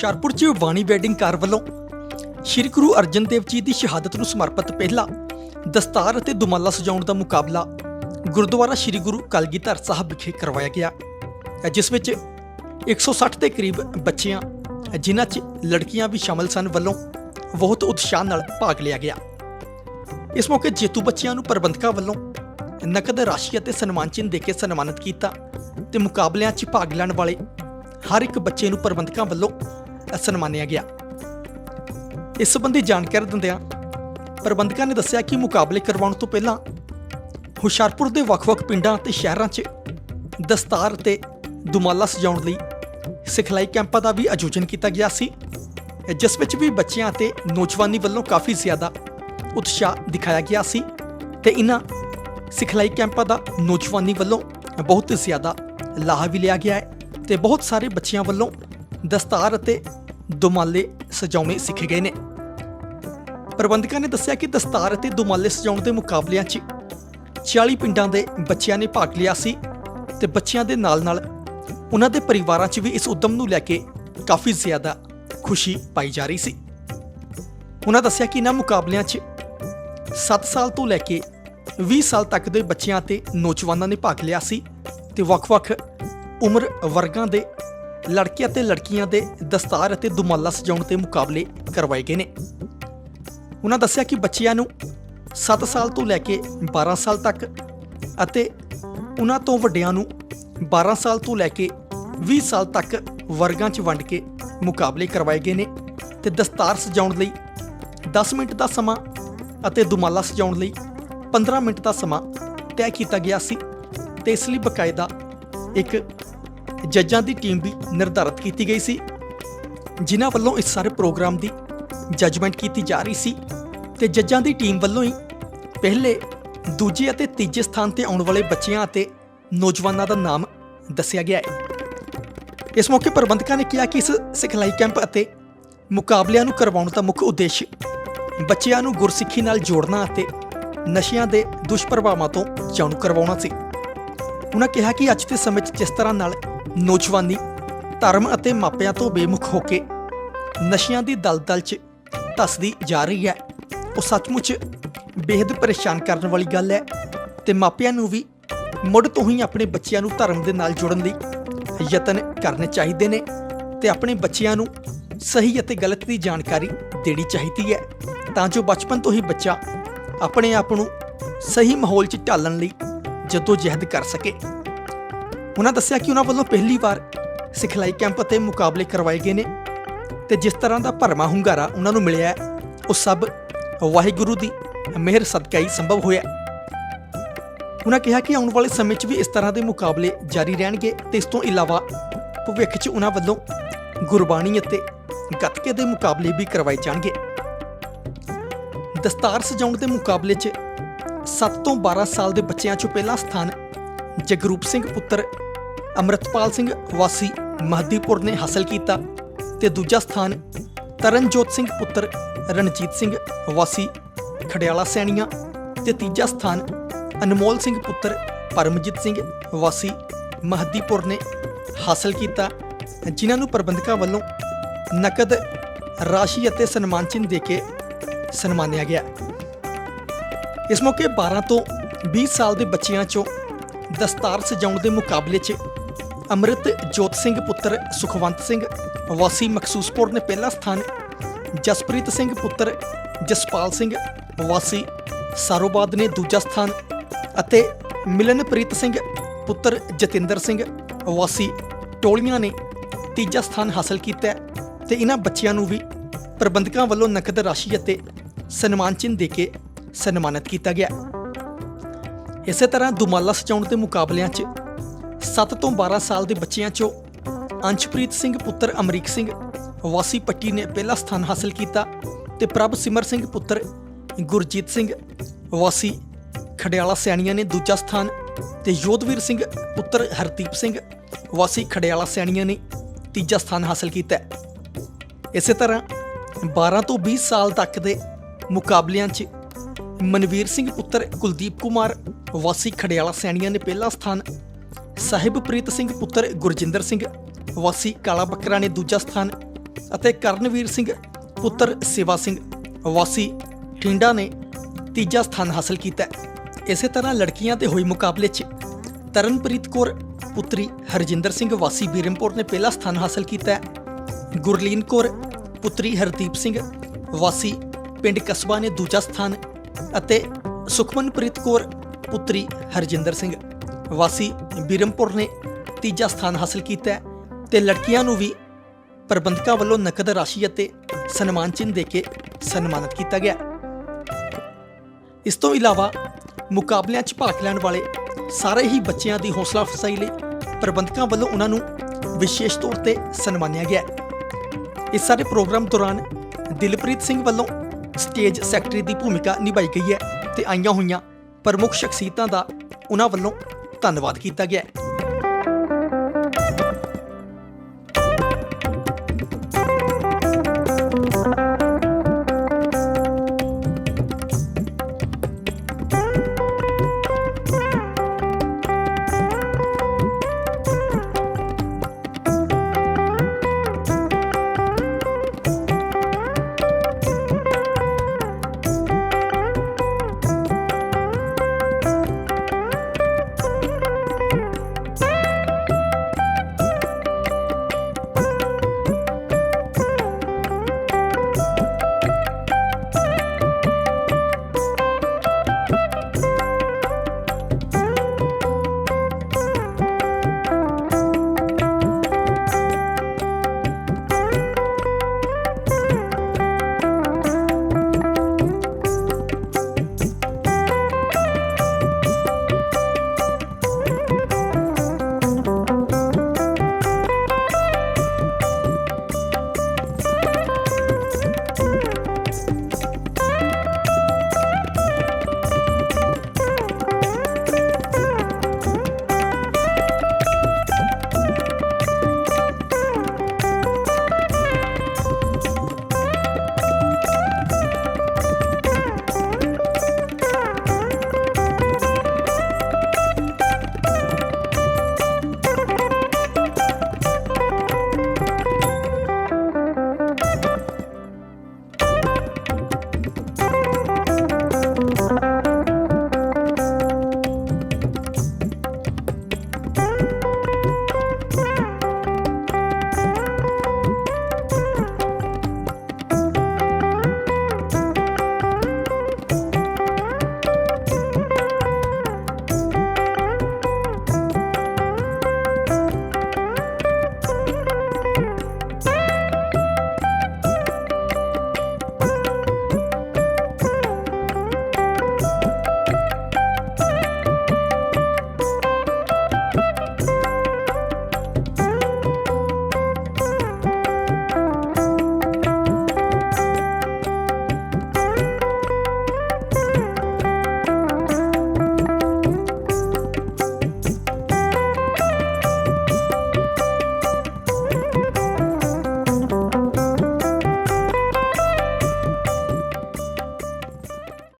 ਹੁਸ਼ਿਆਰਪੁਰ 'ਚ ਵਾਣੀ ਵੈਡਿੰਗ ਕਾਰ ਵੱਲੋਂ ਸ਼੍ਰੀ ਗੁਰੂ ਅਰਜਨ ਦੇਵ ਜੀ ਦੀ ਸ਼ਹਾਦਤ ਨੂੰ ਸਮਰਪਿਤ ਪਹਿਲਾ ਦਸਤਾਰ ਅਤੇ ਦੁਮਾਲਾ ਸਜਾਉਣ ਦਾ ਮੁਕਾਬਲਾ ਗੁਰਦੁਆਰਾ ਸ਼੍ਰੀ ਗੁਰੂ ਕਲਗੀਧਰ ਸਾਹਿਬ ਵਿਖੇ ਕਰਵਾਇਆ ਗਿਆ, ਜਿਸ ਵਿੱਚ 160 ਦੇ ਕਰੀਬ ਬੱਚਿਆਂ, ਜਿਨ੍ਹਾਂ 'ਚ ਲੜਕੀਆਂ ਵੀ ਸ਼ਾਮਲ ਸਨ, ਵੱਲੋਂ ਬਹੁਤ ਉਤਸ਼ਾਹ ਨਾਲ ਭਾਗ ਲਿਆ ਗਿਆ। ਇਸ ਮੌਕੇ ਜੇਤੂ ਬੱਚਿਆਂ ਨੂੰ ਪ੍ਰਬੰਧਕਾਂ ਵੱਲੋਂ ਨਕਦ ਰਾਸ਼ੀ ਅਤੇ ਸਨਮਾਨ ਚਿੰਨ੍ਹ ਦੇ ਕੇ ਸਨਮਾਨਿਤ ਕੀਤਾ ਤੇ ਮੁਕਾਬਲਿਆਂ 'ਚ ਭਾਗ ਲੈਣ ਵਾਲੇ ਹਰ ਇੱਕ ਬੱਚੇ ਨੂੰ ਪ੍ਰਬੰਧਕਾਂ ਵੱਲੋਂ ਸਨਮਾਨਿਆ ਗਿਆ। ਇਸ ਸੰਬੰਧੀ ਜਾਣਕਾਰੀ ਦਿੰਦਿਆਂ ਪ੍ਰਬੰਧਕਾਂ ਨੇ ਦੱਸਿਆ ਕਿ ਮੁਕਾਬਲੇ ਕਰਵਾਉਣ ਤੋਂ ਪਹਿਲਾਂ ਹੁਸ਼ਿਆਰਪੁਰ ਦੇ ਵੱਖ-ਵੱਖ ਪਿੰਡਾਂ ਅਤੇ ਸ਼ਹਿਰਾਂ 'ਚ ਦਸਤਾਰ ਤੇ ਦੁਮਾਲਾ ਸਜਾਉਣ ਲਈ ਸਿਖਲਾਈ ਕੈਂਪਾਂ ਦਾ ਵੀ ਆਯੋਜਨ ਕੀਤਾ ਗਿਆ ਸੀ, ਜਿਸ ਵਿੱਚ ਵੀ ਬੱਚਿਆਂ ਅਤੇ ਨੌਜਵਾਨੀ ਵੱਲੋਂ ਕਾਫੀ ਜ਼ਿਆਦਾ ਉਤਸ਼ਾਹ ਦਿਖਾਇਆ ਗਿਆ ਸੀ ਤੇ ਇਹਨਾਂ ਸਿਖਲਾਈ ਕੈਂਪਾਂ ਦਾ ਨੌਜਵਾਨੀ ਵੱਲੋਂ ਬਹੁਤ ਜ਼ਿਆਦਾ ਲਾਹਾ ਵੀ ਲਿਆ ਗਿਆ ਹੈ ਤੇ ਬਹੁਤ ਸਾਰੇ ਬੱਚਿਆਂ ਵੱਲੋਂ ਦਸਤਾਰ ਅਤੇ ਦੁਮਾਲੇ ਸਜਾਉਣੇ ਸਿੱਖੇ ਗਏ ਨੇ। ਪ੍ਰਬੰਧਕਾਂ ਨੇ ਦੱਸਿਆ ਕਿ ਦਸਤਾਰ ਅਤੇ ਦੁਮਾਲੇ ਸਜਾਉਣ ਦੇ ਮੁਕਾਬਲਿਆਂ 'ਚ 40 ਪਿੰਡਾਂ ਦੇ ਬੱਚਿਆਂ ਨੇ ਭਾਗ ਲਿਆ ਸੀ ਤੇ ਬੱਚਿਆਂ ਦੇ ਨਾਲ-ਨਾਲ ਉਹਨਾਂ ਦੇ ਪਰਿਵਾਰਾਂ 'ਚ ਵੀ ਇਸ ਉਦਮ ਨੂੰ ਲੈ ਕੇ ਕਾਫੀ ਜ਼ਿਆਦਾ ਖੁਸ਼ੀ ਪਾਈ ਜਾ ਰਹੀ ਸੀ। ਉਹਨਾਂ ਦੱਸਿਆ ਕਿ ਇਹਨਾਂ ਮੁਕਾਬਲਿਆਂ 'ਚ 7 ਸਾਲ ਤੋਂ ਲੈ ਕੇ 20 ਸਾਲ ਤੱਕ ਦੇ ਬੱਚਿਆਂ ਤੇ ਨੌਜਵਾਨਾਂ ਨੇ ਭਾਗ ਲਿਆ ਸੀ ਤੇ ਵੱਖ-ਵੱਖ ਉਮਰ ਵਰਗਾਂ ਦੇ ਲੜਕੇ ਅਤੇ ਲੜਕੀਆਂ ਦੇ ਦਸਤਾਰ ਅਤੇ ਦੁਮਾਲਾ ਸਜਾਉਣ ਤੇ ਮੁਕਾਬਲੇ ਕਰਵਾਏ ਗਏ ਨੇ। ਉਹਨਾਂ ਦੱਸਿਆ ਕਿ ਬੱਚਿਆਂ ਨੂੰ 7 ਸਾਲ ਤੋਂ ਲੈ ਕੇ 12 ਸਾਲ ਤੱਕ ਅਤੇ ਉਹਨਾਂ ਤੋਂ ਵੱਡਿਆਂ ਨੂੰ 12 ਸਾਲ ਤੋਂ ਲੈ ਕੇ 20 ਸਾਲ ਤੱਕ ਵਰਗਾਂ 'ਚ ਵੰਡ ਕੇ ਮੁਕਾਬਲੇ ਕਰਵਾਏ ਗਏ ਨੇ ਤੇ ਦਸਤਾਰ ਸਜਾਉਣ ਲਈ 10 ਮਿੰਟ ਦਾ ਸਮਾਂ ਅਤੇ ਦੁਮਾਲਾ ਸਜਾਉਣ ਲਈ 15 ਮਿੰਟ ਦਾ ਸਮਾਂ ਤੈਅ ਕੀਤਾ ਗਿਆ ਸੀ ਤੇ ਇਸ ਲਈ ਬਕਾਇਦਾ ਇੱਕ ਜੱਜਾਂ ਦੀ ਟੀਮ ਵੀ ਨਿਰਧਾਰਤ ਕੀਤੀ ਗਈ ਸੀ। ਜਿਨ੍ਹਾਂ ਵੱਲੋਂ ਇਸ ਸਾਰੇ ਪ੍ਰੋਗਰਾਮ ਦੀ ਜੱਜਮੈਂਟ ਕੀਤੀ ਜਾ ਰਹੀ ਸੀ ਤੇ ਜੱਜਾਂ ਦੀ ਟੀਮ ਵੱਲੋਂ ਹੀ ਪਹਿਲੇ, ਦੂਜੇ ਅਤੇ ਤੀਜੇ ਸਥਾਨ ਤੇ ਆਉਣ ਵਾਲੇ ਬੱਚਿਆਂ ਅਤੇ ਨੌਜਵਾਨਾਂ ਦਾ ਨਾਮ ਦੱਸਿਆ ਗਿਆ ਹੈ। ਇਸ ਮੌਕੇ ਪ੍ਰਬੰਧਕਾਂ ਨੇ ਕਿਹਾ ਕਿ ਇਸ ਸਿਖਲਾਈ ਕੈਂਪ ਅਤੇ ਮੁਕਾਬਲਿਆਂ ਨੂੰ ਕਰਵਾਉਣ ਦਾ ਮੁੱਖ ਉਦੇਸ਼ ਬੱਚਿਆਂ ਨੂੰ ਗੁਰਸਿੱਖੀ ਨਾਲ ਜੋੜਨਾ ਅਤੇ ਨਸ਼ਿਆਂ ਦੇ ਦੁਸ਼ਪ੍ਰਭਾਵਾਂ ਤੋਂ ਜਾਣੂ ਕਰਵਾਉਣਾ ਸੀ। ਉਹਨਾਂ ਕਿਹਾ ਕਿ ਅੱਜ ਦੇ ਸਮੇਂ 'ਚ ਜਿਸ ਤਰ੍ਹਾਂ ਨਾਲ ਨੌਜਵਾਨੀ, ਧਰਮ ਅਤੇ ਮਾਪਿਆਂ ਤੋਂ ਬੇਮੁਖ ਹੋ ਕੇ ਨਸ਼ਿਆਂ ਦੀ ਦਲਦਲ 'ਚ ਧੱਸਦੀ ਜਾ ਰਹੀ ਹੈ। ਉਹ ਸੱਚਮੁੱਚ ਬੇहद ਪਰੇਸ਼ਾਨ ਕਰਨ ਵਾਲੀ ਗੱਲ ਹੈ ਤੇ ਮਾਪਿਆਂ ਨੂੰ ਵੀ ਮੁੱਢ ਤੋਂ ਹੀ ਆਪਣੇ ਬੱਚਿਆਂ ਨੂੰ ਧਰਮ ਦੇ ਨਾਲ ਜੋੜਨ ਲਈ ਯਤਨ ਕਰਨੇ ਚਾਹੀਦੇ ਨੇ ਤੇ ਆਪਣੇ ਬੱਚਿਆਂ ਨੂੰ ਸਹੀ ਅਤੇ ਗਲਤ ਦੀ ਜਾਣਕਾਰੀ ਦੇਣੀ ਚਾਹੀਦੀ ਹੈ। ਤਾਂ ਜੋ ਬਚਪਨ ਤੋਂ ਹੀ ਬੱਚਾ ਆਪਣੇ ਆਪ ਨੂੰ ਸਹੀ ਮਾਹੌਲ 'ਚ ਢਾਲਣ ਲਈ ਜਦੋਂ ਜਹਿਦ ਕਰ ਸਕੇ। ਉਹਨਾਂ ਦੱਸਿਆ ਕਿ ਉਹਨਾਂ ਵੱਲੋਂ ਪਹਿਲੀ ਵਾਰ ਸਿਖਲਾਈ ਕੈਂਪ ਅਤੇ ਮੁਕਾਬਲੇ ਕਰਵਾਏ ਗਏ ਨੇ ਤੇ ਜਿਸ ਤਰ੍ਹਾਂ ਦਾ ਭਰਮਾ ਹੁੰਗਾਰਾ ਉਹਨਾਂ ਨੂੰ ਮਿਲਿਆ ਉਹ ਸਭ ਵਾਹਿਗੁਰੂ ਦੀ ਮਿਹਰ ਸਦਕਾ ਹੀ ਸੰਭਵ ਹੋਇਆ ਉਹਨਾਂ ਕਿਹਾ ਕਿ ਆਉਣ ਵਾਲੇ ਸਮੇਂ 'ਚ ਵੀ ਇਸ ਤਰ੍ਹਾਂ ਦੇ ਮੁਕਾਬਲੇ ਜਾਰੀ ਰਹਿਣਗੇ ਤੇ ਇਸ ਤੋਂ ਇਲਾਵਾ ਭਵਿੱਖ 'ਚ ਉਹਨਾਂ ਵੱਲੋਂ ਗੁਰਬਾਣੀ ਅਤੇ ਗੱਤਕੇ ਦੇ ਮੁਕਾਬਲੇ ਵੀ ਕਰਵਾਏ ਜਾਣਗੇ। ਦਸਤਾਰ ਸਜਾਉਣ ਦੇ ਮੁਕਾਬਲੇ 'ਚ 7 ਤੋਂ 12 ਸਾਲ ਦੇ ਬੱਚਿਆਂ 'ਚੋਂ ਪਹਿਲਾ ਸਥਾਨ ਜਗਰੂਪ ਸਿੰਘ ਪੁੱਤਰ ਅਮਰਤਪਾਲ ਸਿੰਘ ਵਾਸੀ ਮਹਦੀਪੁਰ ਨੇ ਹਾਸਲ ਕੀਤਾ ਤੇ ਦੂਜਾ ਸਥਾਨ ਤਰਨਜੋਤ ਸਿੰਘ ਪੁੱਤਰ ਰਣਜੀਤ ਸਿੰਘ ਵਾਸੀ ਖੜਿਆਲਾ ਸੈਣੀਆਂ ਤੇ ਤੀਜਾ ਸਥਾਨ ਅਨਮੋਲ ਸਿੰਘ ਪੁੱਤਰ ਪਰਮਜੀਤ ਸਿੰਘ ਵਾਸੀ ਮਹਦੀਪੁਰ ਨੇ ਹਾਸਲ ਕੀਤਾ, ਜਿਨ੍ਹਾਂ ਨੂੰ ਪ੍ਰਬੰਧਕਾਂ ਵੱਲੋਂ ਨਕਦ ਰਾਸ਼ੀ ਅਤੇ ਸਨਮਾਨ ਚਿੰਨ੍ਹ ਦੇ ਕੇ ਸਨਮਾਨਿਆ ਗਿਆ। ਇਸ ਮੌਕੇ 12 ਤੋਂ 20 ਸਾਲ ਦੇ ਬੱਚਿਆਂ 'ਚੋਂ ਦਸਤਾਰ ਸਜਾਉਣ ਦੇ ਮੁਕਾਬਲੇ 'ਚ ਅੰਮ੍ਰਿਤ, ਜੋਤ ਸਿੰਘ ਪੁੱਤਰ ਸੁਖਵੰਤ ਸਿੰਘ, ਵਾਸੀ ਮਖਸੂਸਪੁਰ ਨੇ ਪਹਿਲਾ ਸਥਾਨ ਜਸਪ੍ਰੀਤ ਸਿੰਘ ਪੁੱਤਰ, ਜਸਪਾਲ ਸਿੰਘ, ਵਾਸੀ ਸਾਰੋਬਾਦ ਨੇ ਦੂਜਾ ਸਥਾਨ ਅਤੇ ਮਿਲਨਪ੍ਰੀਤ ਸਿੰਘ ਪੁੱਤਰ ਜਤਿੰਦਰ ਸਿੰਘ, ਵਾਸੀ ਟੋਲੀਆਂ ਨੇ ਤੀਜਾ ਸਥਾਨ ਹਾਸਲ ਕੀਤਾ ਹੈ ਤੇ ਇਹਨਾਂ ਬੱਚਿਆਂ ਨੂੰ ਵੀ ਪ੍ਰਬੰਧਕਾਂ ਵੱਲੋਂ ਨਕਦ ਰਾਸ਼ੀ ਅਤੇ ਸਨਮਾਨ ਚਿੰਨ੍ਹ ਦੇ ਕੇ ਸਨਮਾਨਿਤ ਕੀਤਾ ਗਿਆ ਇਸੇ ਤਰ੍ਹਾਂ ਦੁਮਾਲਾ ਸਜਾਉਣ ਦੇ ਮੁਕਾਬਲਿਆਂ 'ਚ 7 ਤੋਂ 12 ਸਾਲ ਦੇ ਬੱਚਿਆਂ 'ਚੋਂ ਅੰਸ਼ਪ੍ਰੀਤ ਸਿੰਘ ਪੁੱਤਰ ਅਮਰੀਕ ਸਿੰਘ, ਵਾਸੀ ਪੱਟੀ ਨੇ ਪਹਿਲਾ ਸਥਾਨ ਹਾਸਲ ਕੀਤਾ ਤੇ ਪ੍ਰਭ ਸਿਮਰ ਸਿੰਘ ਪੁੱਤਰ ਗੁਰਜੀਤ ਸਿੰਘ, ਵਾਸੀ ਖੜਿਆਲਾ ਸਿਆਣੀਆਂ ਨੇ ਦੂਜਾ ਸਥਾਨ ਤੇ ਯੋਧਵੀਰ ਸਿੰਘ ਪੁੱਤਰ ਹਰਦੀਪ ਸਿੰਘ, ਵਾਸੀ ਖੜਿਆਲਾ ਸਿਆਣੀਆਂ ਨੇ ਤੀਜਾ ਸਥਾਨ ਹਾਸਲ ਕੀਤਾ। ਇਸੇ ਤਰ੍ਹਾਂ 12 ਤੋਂ 20 ਸਾਲ ਤੱਕ ਦੇ ਮੁਕਾਬਲਿਆਂ 'ਚ ਮਨਵੀਰ ਸਿੰਘ ਪੁੱਤਰ ਕੁਲਦੀਪ ਕੁਮਾਰ, ਵਾਸੀ ਖੜਿਆਲਾ ਸੈਣੀਆਂ ਨੇ ਪਹਿਲਾ ਸਥਾਨ ਸਾਹਿਬਪ੍ਰੀਤ ਸਿੰਘ ਪੁੱਤਰ ਗੁਰਜਿੰਦਰ ਸਿੰਘ, ਵਾਸੀ ਕਾਲਾ ਬੱਕਰਾ ਨੇ ਦੂਜਾ ਸਥਾਨ ਅਤੇ ਕਰਨਵੀਰ ਸਿੰਘ ਪੁੱਤਰ ਸੇਵਾ ਸਿੰਘ, ਵਾਸੀ ਠਿੰਡਾ ਨੇ ਤੀਜਾ ਸਥਾਨ ਹਾਸਲ ਕੀਤਾ। ਇਸੇ ਤਰ੍ਹਾਂ ਲੜਕੀਆਂ ਦੇ ਹੋਏ ਮੁਕਾਬਲੇ 'ਚ ਤਰਨਪ੍ਰੀਤ ਕੌਰ, ਪੁੱਤਰੀ ਹਰਜਿੰਦਰ ਸਿੰਘ, ਵਾਸੀ ਬੀਰਮਪੁਰ ਨੇ ਪਹਿਲਾ ਸਥਾਨ ਹਾਸਲ ਕੀਤਾ। ਗੁਰਲੀਨ ਕੌਰ, ਪੁੱਤਰੀ ਹਰਦੀਪ ਸਿੰਘ, ਵਾਸੀ ਪਿੰਡ ਕਸਬਾ ਨੇ ਦੂਜਾ ਸਥਾਨ ਅਤੇ ਸੁਖਮਨਪ੍ਰੀਤ ਕੌਰ, ਪੁੱਤਰੀ ਹਰਜਿੰਦਰ ਸਿੰਘ। ਵਾਸੀ ਬਿਰਮਪੁਰ ਨੇ ਤੀਜਾ ਸਥਾਨ ਹਾਸਲ ਕੀਤਾ ਹੈ ਤੇ ਲੜਕੀਆਂ ਨੂੰ ਵੀ ਪ੍ਰਬੰਧਕਾਂ ਵੱਲੋਂ ਨਕਦ ਰਾਸ਼ੀ ਅਤੇ ਸਨਮਾਨ ਚਿੰਨ੍ਹ ਦੇ ਕੇ ਸਨਮਾਨਿਤ ਕੀਤਾ ਗਿਆ ਇਸ ਤੋਂ ਇਲਾਵਾ ਮੁਕਾਬਲਿਆਂ 'ਚ ਭਾਗ ਲੈਣ ਵਾਲੇ ਸਾਰੇ ਹੀ ਬੱਚਿਆਂ ਦੀ ਹੌਸਲਾ ਅਫਜ਼ਾਈ ਲਈ ਪ੍ਰਬੰਧਕਾਂ ਵੱਲੋਂ ਉਹਨਾਂ ਨੂੰ ਵਿਸ਼ੇਸ਼ ਤੌਰ ਤੇ ਸਨਮਾਨਿਆ ਗਿਆ ਇਸ ਸਾਰੇ ਪ੍ਰੋਗਰਾਮ ਦੌਰਾਨ ਦਿਲਪ੍ਰੀਤ ਸਿੰਘ ਵੱਲੋਂ ਸਟੇਜ ਸੈਕਟਰੀ ਦੀ ਭੂਮਿਕਾ ਨਿਭਾਈ ਗਈ ਹੈ ਤੇ ਆਈਆਂ ਹੋਈਆਂ ਪ੍ਰਮੁੱਖ ਸ਼ਖਸੀਅਤਾਂ ਦਾ ਉਹਨਾਂ ਵੱਲੋਂ ਧੰਨਵਾਦ ਕੀਤਾ ਗਿਆ ਹੈ।